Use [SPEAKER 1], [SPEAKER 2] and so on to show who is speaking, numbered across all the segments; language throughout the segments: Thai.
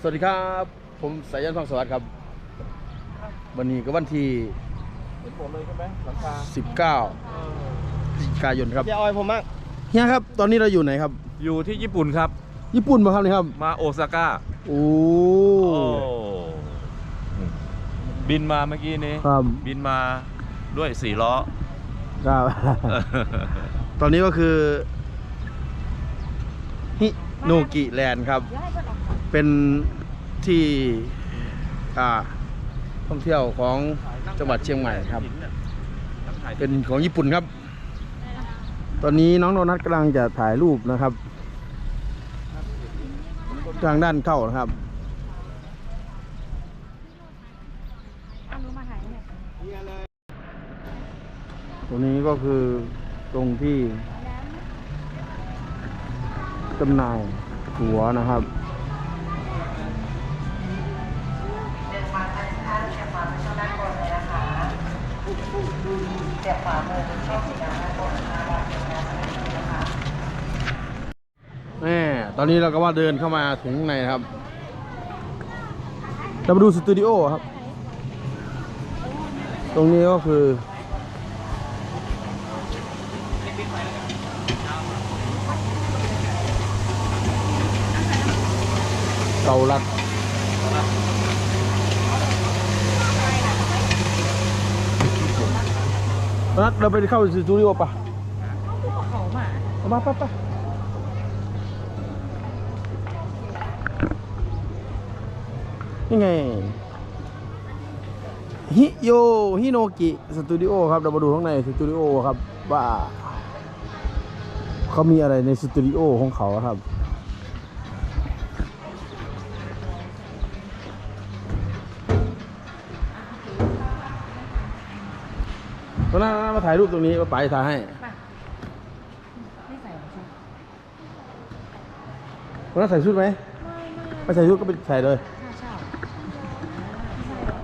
[SPEAKER 1] สวัสดีครับ ผมสายันทองสวัสดิ์ครับ วันนี้ก็วันที่
[SPEAKER 2] นี่ผมเลยใช่ไหมหลังคา
[SPEAKER 1] 19พฤศจิกายนครับ
[SPEAKER 2] เฮียออยผมมั่ง
[SPEAKER 1] เฮียครับ ตอนนี้เราอยู่ไหนครับ
[SPEAKER 3] อยู่ที่ญี่ปุ่นครับ
[SPEAKER 1] ญี่ปุ่นมาครับนี่ครับ
[SPEAKER 3] มาโอซาก้า
[SPEAKER 1] โอ้
[SPEAKER 3] บินมาเมื่อกี้นี้
[SPEAKER 1] ครับ
[SPEAKER 3] บินมาด้วยสี่ล้อ
[SPEAKER 1] ครับ ตอนนี้ก็คือฮิโนกิแลนด์ครับเป็นที่อ่าท่องเที่ยวของจังหวัดเชียงใหม่ครับ เป็นของญี่ปุ่นครับ ตอนนี้น้องโดนัทกำลังจะถ่ายรูปนะครับ ทางด้านเข้านะครับตรงนี้ก็คือตรงที่จำหน่ายหัวนะครับ ตอนนี้เราก็ว่าเดินเข้ามาถึงข้างในนะครับ เรามาดูสตูดิโอครับ ตรงนี้ก็คือเกาลัดนัดเราไปเข้าสตูดิโอปะเอามาปะปะ นี่ไงฮิโยฮิโนกิสตูดิโอครับเรามาดูข้างในสตูดิโอครับว่าเขามีอะไรในสตูดิโอของเขาครับตอนนั้นมาถ่ายรูปตรงนี้มาไปถ่ายให้
[SPEAKER 4] ไม่ใส่หรอใช่
[SPEAKER 1] ตอนนั้นใส่ชุดไหม
[SPEAKER 4] ไม่ไม่
[SPEAKER 1] ไม่ใส่ชุดก็ไปใส่เลย
[SPEAKER 4] ค่าเช่าไม่ใส่หรอ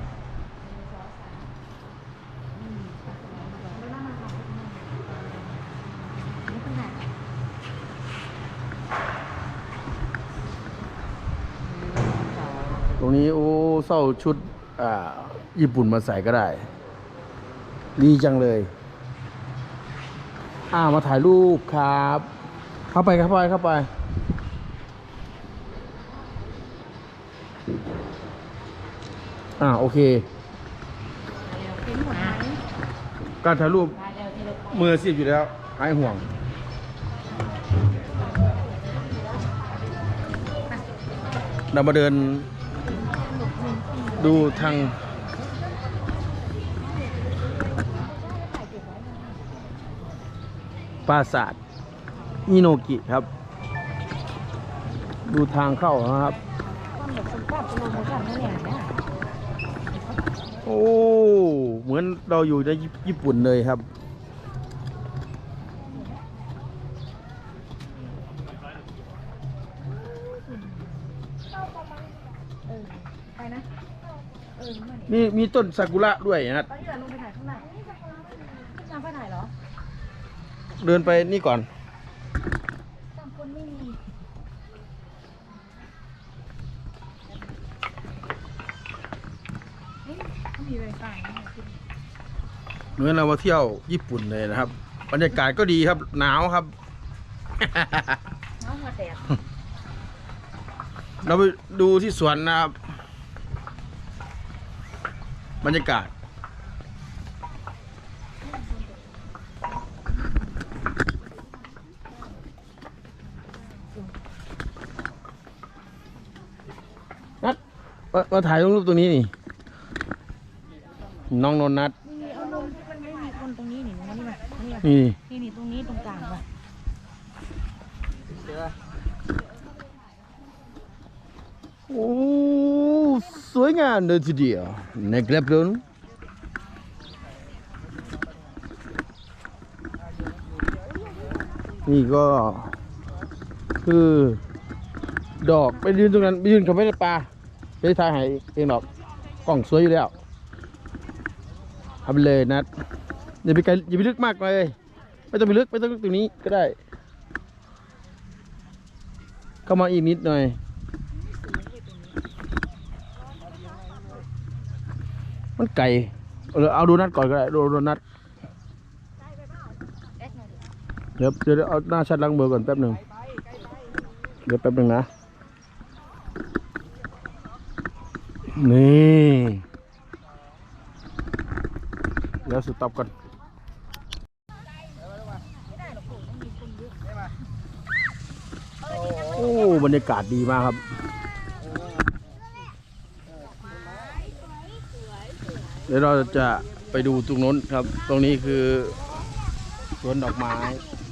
[SPEAKER 4] ไม่เป็นไร
[SPEAKER 1] ตรงนี้โอ้ เศร้าชุดอ่าญี่ปุ่นมาใส่ก็ได้ ดีจังเลย อ่ามาถ่ายรูปครับ เข้าไปเข้าไปเข้าไป อ่าโอเค การถ่ายรูปมืออาชีพอยู่แล้วหายห่วงเรามาเดิน ดูทางปราสาทอิโนกิครับ ดูทางเข้านะครับ
[SPEAKER 4] โอ้
[SPEAKER 1] เหมือนเราอยู่ในญี่ปุ่นเลยครับ
[SPEAKER 4] เออไปนะเออ มาดิ
[SPEAKER 1] มีมีต้นซากุระด้วยนะ
[SPEAKER 4] ตอนนี้เราลงไปถ่ายข้างหน้าจำไปถ่ายเหรอ
[SPEAKER 1] เดินไปนี่ก่อน
[SPEAKER 4] จำคนไม่มีเฮ้ยเขามีไวไฟนะ
[SPEAKER 1] เหมือนเรามาเที่ยวญี่ปุ่นเลยนะครับ บรรยากาศก็ดีครับ หนาวครับ
[SPEAKER 4] น้องมาแตก
[SPEAKER 1] เราไปดูที่สวนนะครับ บรรยากาศ นัดมามาถ่ายรูปตรงนี้นี่ น้องนนนัด
[SPEAKER 4] นี่เอาลงที่มันไม่มีคนตรงนี้นี่มานี่มานี่มา
[SPEAKER 1] นี่
[SPEAKER 4] นี่นี่ตรงนี้ตรงกลางว่ะ
[SPEAKER 1] โอ้ สวยงามเลยทีเดียวนะครับผมนี่ก็คือ ดอกไปยืนตรงนั้นไปยืนเขาไม่ได้ปลาไปถ่ายให้เองดอกกล้องสวยอยู่แล้วเอาไปเลยนัดอย่าไปไกลอย่าไปลึกมากเลยไม่ต้องไปลึกไม่ต้องลึกตรงนี้ก็ได้ เข้ามาอีกนิดหน่อย มันไก่เอาโดนัทก่อนก็ได้โดโดนัท
[SPEAKER 4] เอ็กหน่อยดิ
[SPEAKER 1] เดี๋ยวเดี๋ยวเดี๋ยวเอาหน้าชัดล้างมือก่อนแป๊บหนึ่งเดี๋ยวแป๊บหนึ่งนะ นี่เดี๋ยวสต็อปก่อนโอ้บรรยากาศดีมากครับ ดี๋ยวเราจะไปดูตรงนู้นครับ ตรงนี้คือสวนดอกไม้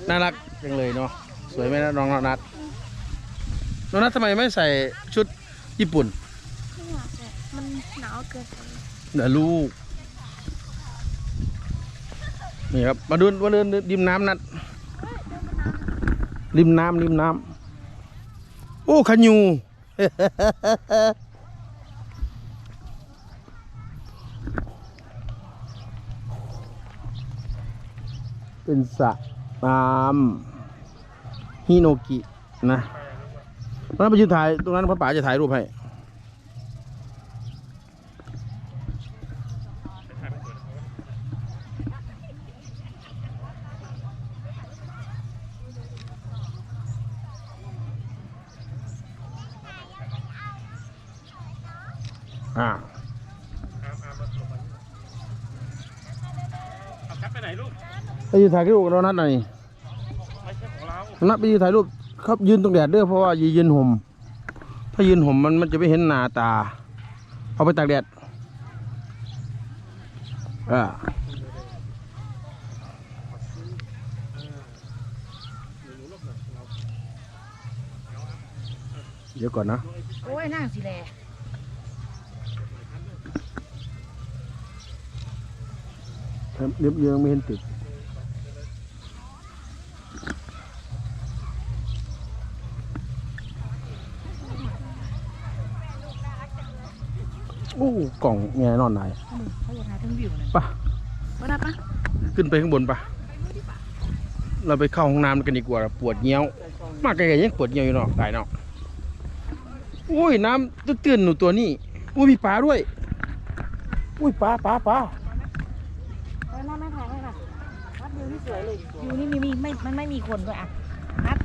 [SPEAKER 1] น่ารักจังเลยเนาะ สวยไหมนะน้องนัทน้องนัททำไมไม่ใส่ชุดญี่ปุ่น
[SPEAKER 4] ไม่อยากใส่มันหนาวเกินไป
[SPEAKER 1] เดี๋ยวลูก นี่ครับ มาดูมาเดินริมน้ำนัด ริมน้ำริมน้ำ โอ้ขยู เป็นสระน้ำฮิโนกินะตอนนั้นไปยืนถ่ายตรงนั้นพ่อป๋าจะถ่ายรูปให้อ่า
[SPEAKER 2] ขับไปไหนลูก
[SPEAKER 1] ไปยืนถ่ายรูปกับเรานัดหน่อย
[SPEAKER 2] ไม่ใช่ของเรา
[SPEAKER 1] นัดไปยืนถ่ายรูปครับยืนตรงแดดเด้อเพราะว่ายืนยืนห่มถ้ายืนห่มมันมันจะไม่เห็นหน้าตา เอาไปตากแดดอ่าเดี๋ยวก่อนนะ
[SPEAKER 4] โอ้ยนั่งสิแล
[SPEAKER 1] เรียบเยืองไม่เห็นตึก อ้กล่องแงนอนไหน
[SPEAKER 4] เขาอยากหาทั้งวิวนะ
[SPEAKER 1] ปะ
[SPEAKER 4] มาได้ปะ
[SPEAKER 1] ขึ้นไปข้างบนปะเราไปเข้าห้องน้ำกันดีกว่าปวดเงี้ยว มากไกลๆยังปวดเงี้ยวอยู่เนาะตายเนาะโอ้ยน้ำตื้นๆหนูตัวนี้อุ้ยมีปลาด้วยอุ้ยปลาปลาปลา
[SPEAKER 4] เออน่าไม่ถ่ายให้ค่ะนัดวิวที่สวยเลยวิวนี่มีมีไม่มันไม่มีคนด้วยอะนัด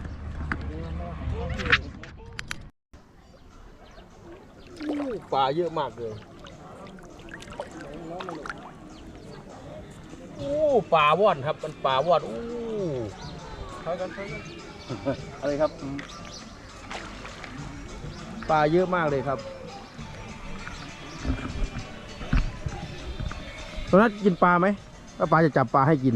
[SPEAKER 1] ป ลาเยอะมากเลยโอ้ปลาวอดครับ มันปลาวอดโอ้
[SPEAKER 2] เขากันเขากัน
[SPEAKER 1] อะไรครับปลาเยอะมากเลยครับตอนนั้นกินปลาไหมถ้าปลาจะจับปลาให้กิน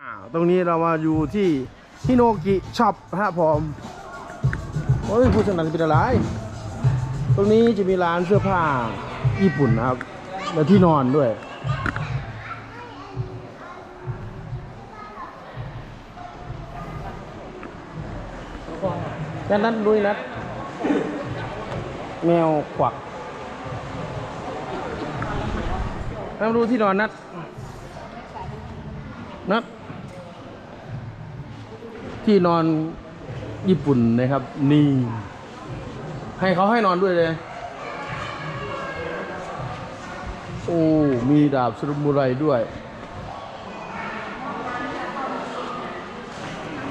[SPEAKER 1] อ่าตรงนี้เรามาอยู่ที่ ฮิโนกิช็อปฮะผมโอ้ยผู้สนันเป็นอะไร ตรงนี้จะมีร้านเสื้อผ้าญี่ปุ่นนะครับ และที่นอนด้วย ด้านนั้นด้วยนัดแมวขวักน้ำดูที่นอนนัด นัด ที่นอนญี่ปุ่นนะครับ นี่ ให้เขาให้นอนด้วยเลย โอ้ มีดาบสมุไรด้วย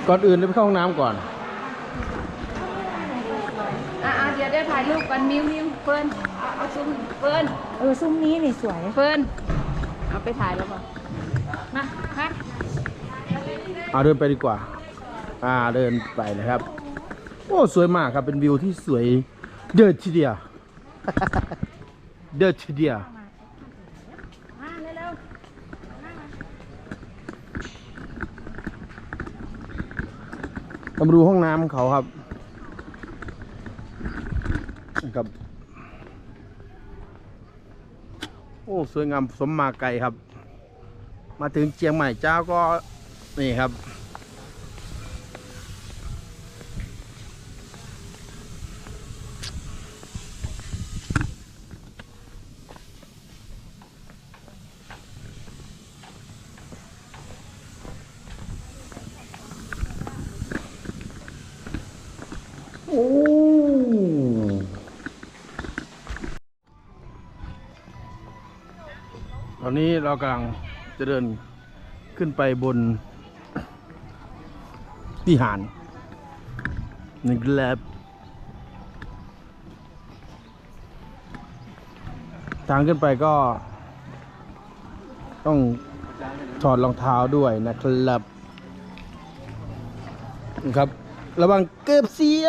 [SPEAKER 1] ก่อนอื่นเลยไปเข้าห้องน้ำก่อน
[SPEAKER 5] อะๆเดี๋ยวเดี๋ยวถ่ายรูปกันมิวมิวเฟิร์นเอาเอาซุ้มเฟิร์น
[SPEAKER 4] เออซุ้มนี้นี่สวย
[SPEAKER 5] เฟิร์นเอาไปถ่ายแล้วป่ะมาครับ
[SPEAKER 1] เอาเดินไปดีกว่า อ่าเดินไปนะครับ โอ้สวยมากครับเป็นวิวที่สวยเดินทีเดียวเดินทีเดียว
[SPEAKER 4] มา
[SPEAKER 1] ดูห้องน้ำเขาครับนะครับโอ้สวยงามสมมาไกลครับ มาถึงเชียงใหม่เจ้าก็นี่ครับ เรากำลังจะเดินขึ้นไปบนวิหารนี่แลบทางขึ้นไปก็ ต้องถอดรองเท้าด้วยนะครับนะครับ ระวังเกือบเสีย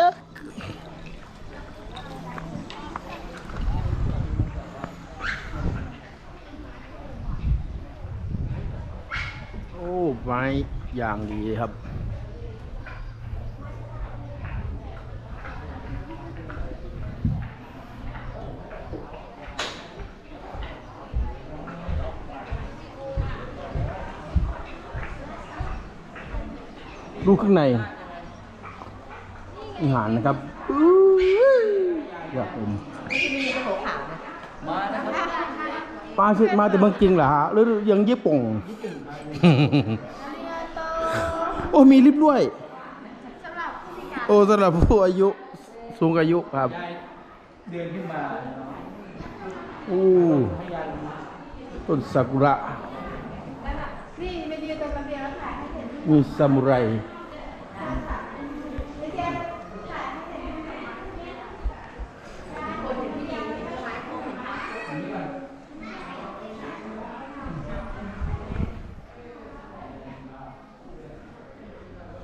[SPEAKER 1] อ้ ไม้อย่างดีครับ ดูข้างในอาหารนะครับอู้อยากเห็นปลาชิดมาแต่เมืองจริงเหรอฮะหรือยังญี่ปุ่ง โอ้มีลิฟต์ด้วยโอ้สำหรับผู้อายุสูงอายุครับ เดินขึ้นมาโอ้ต้นซากุระ
[SPEAKER 5] นี่มายืนตรงระเบียงแล้วถ่ายให้เห็น
[SPEAKER 1] มีซามูไร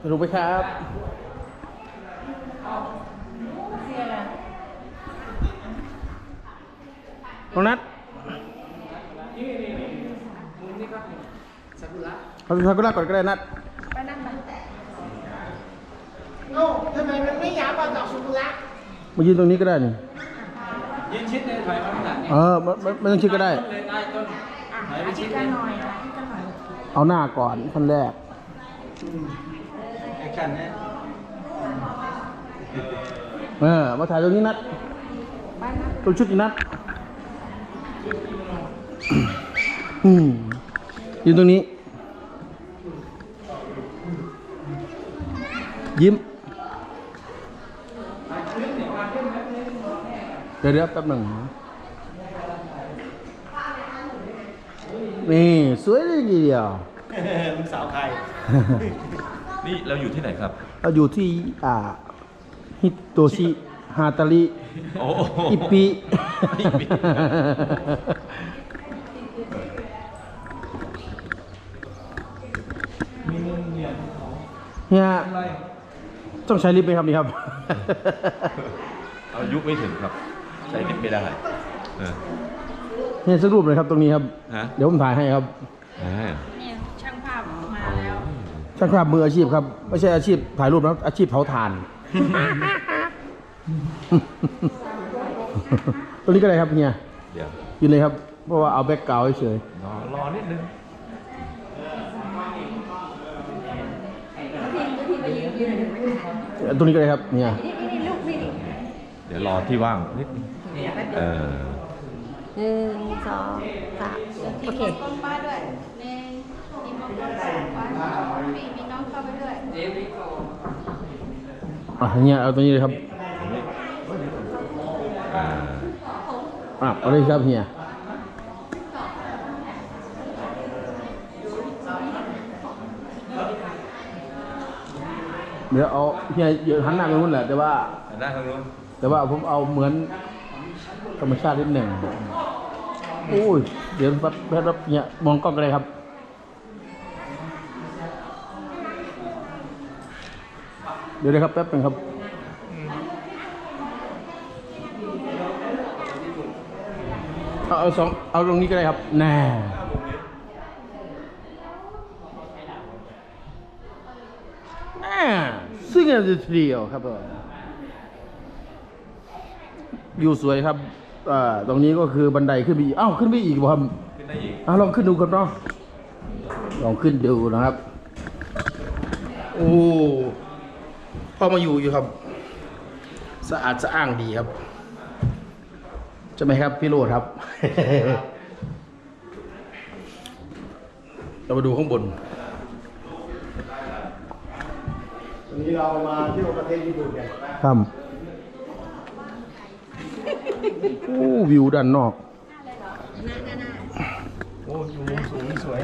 [SPEAKER 1] สนุกไหมครับ น้องนัทเอาซากุระก่อนก็ได้นัท
[SPEAKER 6] โอ้ทำไมมันไม่ยาวกว่าดอกสุกุระ
[SPEAKER 1] มายืนตรงนี้ก็ได้นี่
[SPEAKER 2] ยืนชิดเลยถอยมาข้างหลังเนี่ย
[SPEAKER 1] เออไม่ไม่ไม่ต้องคิดก็ได้
[SPEAKER 2] เลยใต้ต้นถอยไปชิดเลย
[SPEAKER 4] หน่อย
[SPEAKER 1] เอาหน้าก่อนขั้นแรก
[SPEAKER 2] แอคชั่นนะ
[SPEAKER 1] เออมาถ่ายตรงนี้นัดตรงชุดนี้นัดอืมยืนตรงนี้ ยิ้ม เดี๋ยวเดี๋ยวแป๊บหนึ่งนี่ สวยเลยทีเดียว
[SPEAKER 2] มึงสาวใคร
[SPEAKER 3] นี่เราอยู่ที่ไหนครับ
[SPEAKER 1] เราอยู่ที่อ่าฮิโตชิฮาตาริ
[SPEAKER 3] โอ้โห
[SPEAKER 1] อิปิ
[SPEAKER 3] อิปิ
[SPEAKER 1] เนี่ยต้องใช้ลิฟต์ไหมครับนี่ครับ
[SPEAKER 3] อายุไม่ถึงครับ ใช้ลิฟต์ไม่ได้เออ
[SPEAKER 1] เนี่ยสักรูปเลยครับตรงนี้ครับ
[SPEAKER 3] ฮะ
[SPEAKER 1] เดี๋ยวผมถ่ายให้ครับ
[SPEAKER 3] อ่า
[SPEAKER 4] ช่างภาพมื
[SPEAKER 1] ออาชีพครับ ไม่ใช่อาชีพถ่ายรูปนะอาชีพเผาถ่าน ตรงนี้ก็ได้ครับเนี่ย
[SPEAKER 3] เดี๋ยว
[SPEAKER 1] ยืนเลยครับ เพราะว่าเอาแบ็กกราวด์เฉย
[SPEAKER 3] รอรอนิดนึง
[SPEAKER 1] ๆตรงนี้ก็ได้ครับเนี่ย
[SPEAKER 3] เดี๋ยวรอที่ว่างนิดนึงเออ
[SPEAKER 4] หนึ่งสองสามโอเค
[SPEAKER 5] ป้าด้วยในมีมองเข้าไปมีมีน้องเข้าไปด้วย
[SPEAKER 1] อะเนี่ยเอาตรงนี้เลยครับ
[SPEAKER 3] อ่า
[SPEAKER 1] อะเอาเลยครับเฮียเดี๋ยวเอาเฮียเดี๋ยวหันหน้าไปนู่นแหละแต่ว่า
[SPEAKER 3] ได้ทางนู้น
[SPEAKER 1] แต่ว่าผมเอาเหมือนธรรมชาตินิดหนึ่งโอ้ย เดี๋ยวแป๊บแป๊บเนี่ยมองกล้องกันเลยครับ เดี๋ยวนะครับแป๊บหนึงครับ เอาเอาสองเอาตรงนี้ก็ได้ครับ แน่ แน่ซึ่งอันจะเดียวครับผมอยู่สวยครับอ่าตรงนี้ก็คือบันไดขึ้นไปอีกอ้าวขึ้นไปอีกบ่ครับ
[SPEAKER 3] ขึ้นได้อีก
[SPEAKER 1] อะลองขึ้นดูครับเนาะลองขึ้นดูนะครับ โอ้ พอมาอยู่อยู่ครับ สะอาดสะอ้างดีครับใช่ไหมครับ พี่โรดครับ เรามาดูข้างบน
[SPEAKER 2] วันนี้เรามาเที่ยวประเทศญี่ปุ่นกัน
[SPEAKER 1] ครับโอ้วิวด้านนอก
[SPEAKER 2] อ้อยู่มุมสูงนี่สวย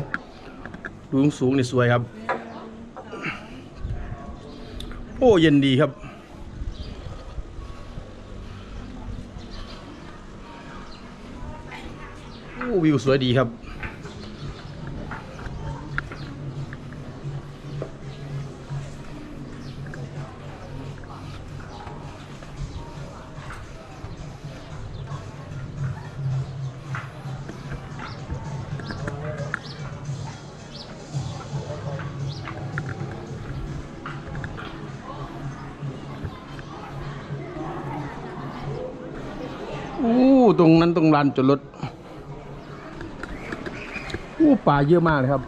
[SPEAKER 1] ดูสูงๆนี่สวยครับ โอ้เย็นดีครับ โอ้วิวสวยดีครับ นั้นตรงลานจอดรถอู้ป่าเยอะมากเลยครับ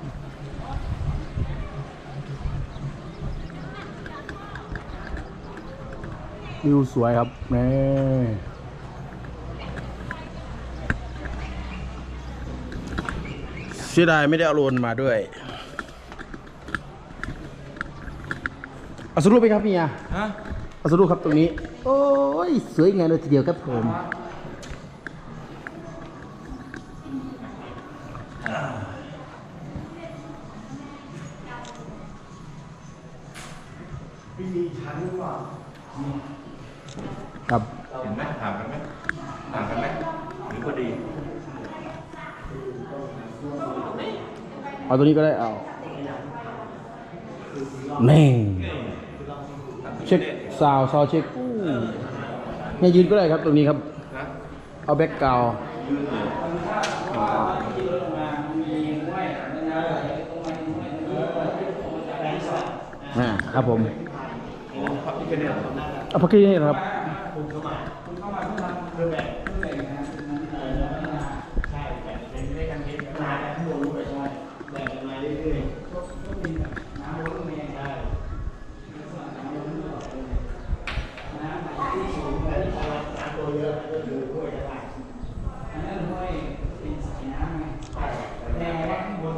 [SPEAKER 1] วิวสวยครับแม่เสียดายไม่ได้เอาโรนมาด้วยเอาสรุปไปครับเมีย
[SPEAKER 3] ฮะ
[SPEAKER 1] เอาสรุปครับตรงนี้ โอ้ย สวยงามเลยทีเดียวครับผม
[SPEAKER 2] มีชั้นหรือเปล่า
[SPEAKER 1] ครับ
[SPEAKER 3] เห็นไหมห่างกันไหมห่างกันไหมหรือพอดี
[SPEAKER 1] เอา ตัวนี้ก็ได้เอาแม่เช็คซาวซาวเช็คอู้เนี่ยยืนก็ได้ครับตรงนี้ครับ
[SPEAKER 3] นะ
[SPEAKER 1] เอาแบ็กกราวอ่าครับผม
[SPEAKER 3] อ๋อพระพิฆเนศเหรอ
[SPEAKER 1] เอาพักกี้นี่นะครับ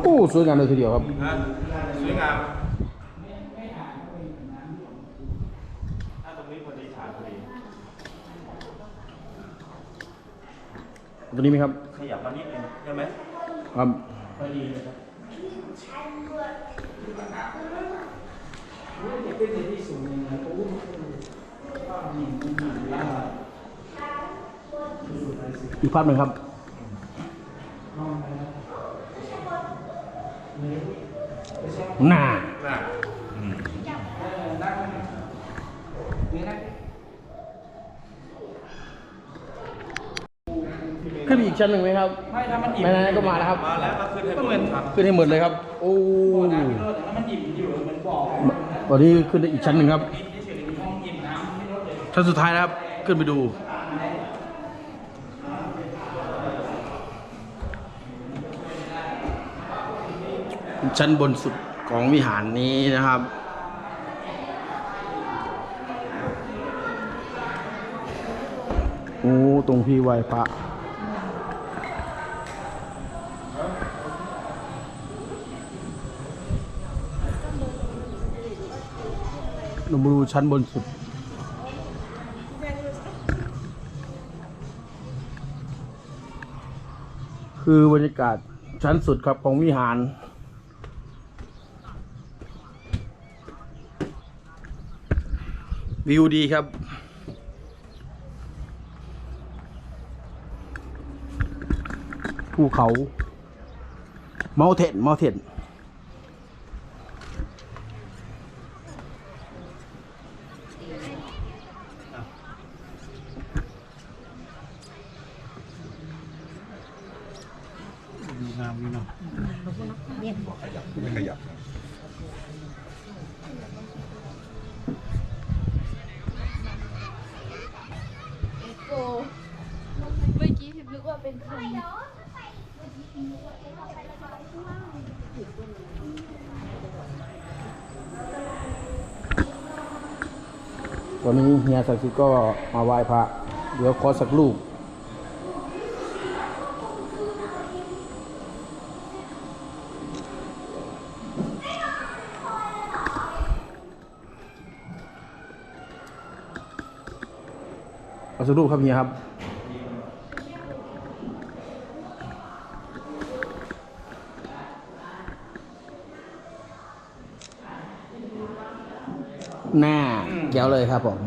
[SPEAKER 1] โอ้ สวยงามเลยทีเดียวครับ
[SPEAKER 3] ฮะสวยงามถ้าตรงนี้พอดีฐานพอดี
[SPEAKER 1] ตัวนี้ไหมครับ
[SPEAKER 3] ขยับมานิดนึงใช่ไหม
[SPEAKER 1] ครับอีกภาพหนึ่งครับ น่า
[SPEAKER 3] น่ะอืม
[SPEAKER 1] ขึ้นไปอีกชั้นหนึ่งไหมครับ ไม่ถ้ามันอิ่มไม่นั้นก็มาแล้วครับ
[SPEAKER 3] มาแล้วก็ขึ้นให้เหมือนครับ
[SPEAKER 1] ขึ้นให้หมดเลยครับ โอ้ตอนนี้ขึ้นได้อีกชั้นหนึ่งครับ ชั้นสุดท้ายนะครับ ขึ้นไปดูชั้นบนสุด ของวิหารนี้นะครับ โอ้ ตรงพี่ไหวพระเรามาดูชั้นบนสุดคือบรรยากาศชั้นสุดครับของวิหาร วิวดีครับ ภูเขาเมาเทนเมาเทน
[SPEAKER 5] อนนี้
[SPEAKER 1] เฮียสักดิ์สิทธิ์ก็มาไหว้พระ เดี๋ยวขอสักรูปเอาสักรูปครับเฮียครับหน้า แก้วเลยครับผม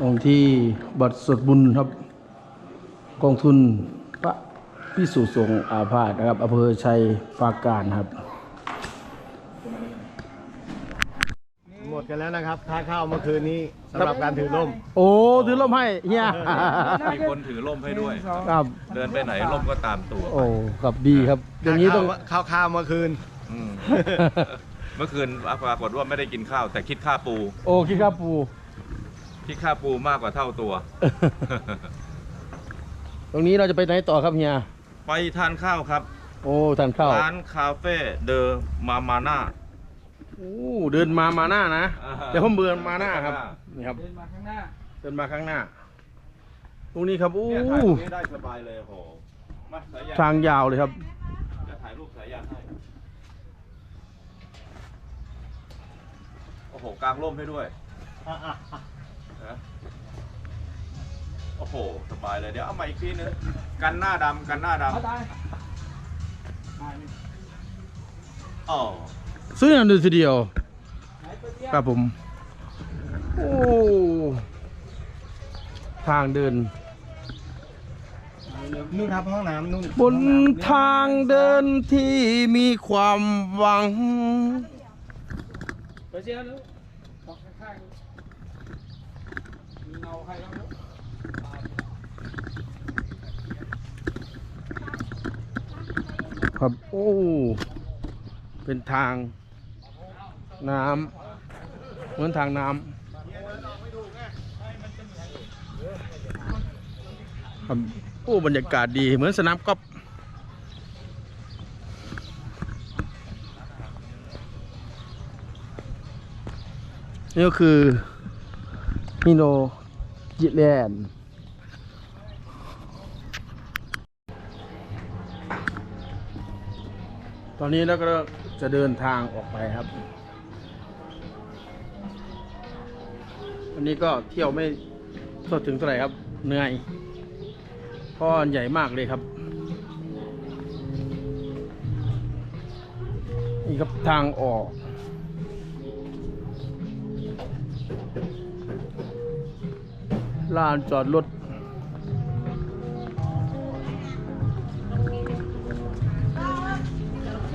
[SPEAKER 1] ตรงที่บัตรสวดบุญครับ กองทุนพระพิสุสงฆ์อาพาธนะครับอำเภอชัยปราการครับ
[SPEAKER 2] หมดกันแล้วนะครับค่าข้าวเมื่อคืนนี้สำหรับการถือร่ม
[SPEAKER 1] โอ้ถือร่มให้เฮีย
[SPEAKER 3] มีคนถือร่มให้ด้วย
[SPEAKER 1] ครับ
[SPEAKER 3] เดินไปไหนร่มก็ตามตัว
[SPEAKER 1] โอ้ครับดีครับอย่างนี้ต้อง
[SPEAKER 2] ข้าวข้าวเมื่อคืน
[SPEAKER 3] อืม เมื่อคืนปรากฏว่าไม่ได้กินข้าว แต่คิดค่าปู
[SPEAKER 1] โอ้คิดครับปู
[SPEAKER 3] คิดค่าปูมากกว่าเท่าตัว
[SPEAKER 1] ตรงนี้เราจะไปไหนต่อครับเฮีย
[SPEAKER 3] ไปทานข้าวครับ
[SPEAKER 1] โอ้ทานข้าว
[SPEAKER 3] ร้านคาเฟ่เดอมามาน่า
[SPEAKER 1] โอ้เดินมามาหน้านะ
[SPEAKER 3] อ่าฮะ
[SPEAKER 1] เดี๋ยวผมเบือนมาหน้าครับ
[SPEAKER 3] มาหน้า
[SPEAKER 1] นี่ครับ เดินมาข้างหน้า เดินมาข้างหน้า ตรงนี้ครับโอ้
[SPEAKER 3] เนี่ยถ่ายตรงนี้ได้สบายเลยโหมาสายยาง
[SPEAKER 1] ทางยาวเลยครับ
[SPEAKER 3] จะถ่ายรูปสายยางให้ โอ้โหกลางร่มให้ด้วยนะโอ้โหสบายเลยเดี๋ยวเอามาอีกทีนึงกันหน้าดำกันหน้าดำอ๋อ
[SPEAKER 1] ซื้อหนังดูทีเดียวครับผม โอ้ทางเดิน
[SPEAKER 2] นู่นครับห้องน้ำนู่น
[SPEAKER 1] บนทางเดินที่มีความหวัง ครับ โอ้ เป็นทาง น้ำเหมือนทางน้ำครับโอ้ บรรยากาศดีเหมือนสนามกอล์ฟ นี่ก็คือฮิโนจิแลนด์ตอนนี้เราก็จะเดินทางออกไปครับ วันนี้ก็เที่ยวไม่ทั่วถึงเท่าไหร่ครับ เหนื่อยเพราะใหญ่มากเลยครับ นี่ครับทางออก ลานจอดรถ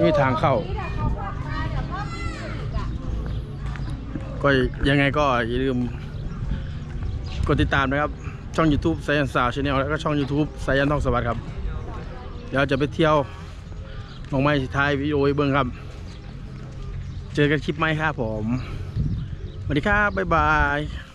[SPEAKER 1] นี่ทางเข้า ก็ยังไงก็อย่าลืมกดติดตามนะครับ ช่อง YouTube สายันสาวชาแนลแล้วก็ช่อง YouTube สายันท่องสวัสดิ์ครับเดี๋ยวจะไปเที่ยวหนองไม้สุดท้ายวิดีโอเบิ้งครับ เจอกันคลิปไหมครับผมสวัสดีครับ บ๊ายบาย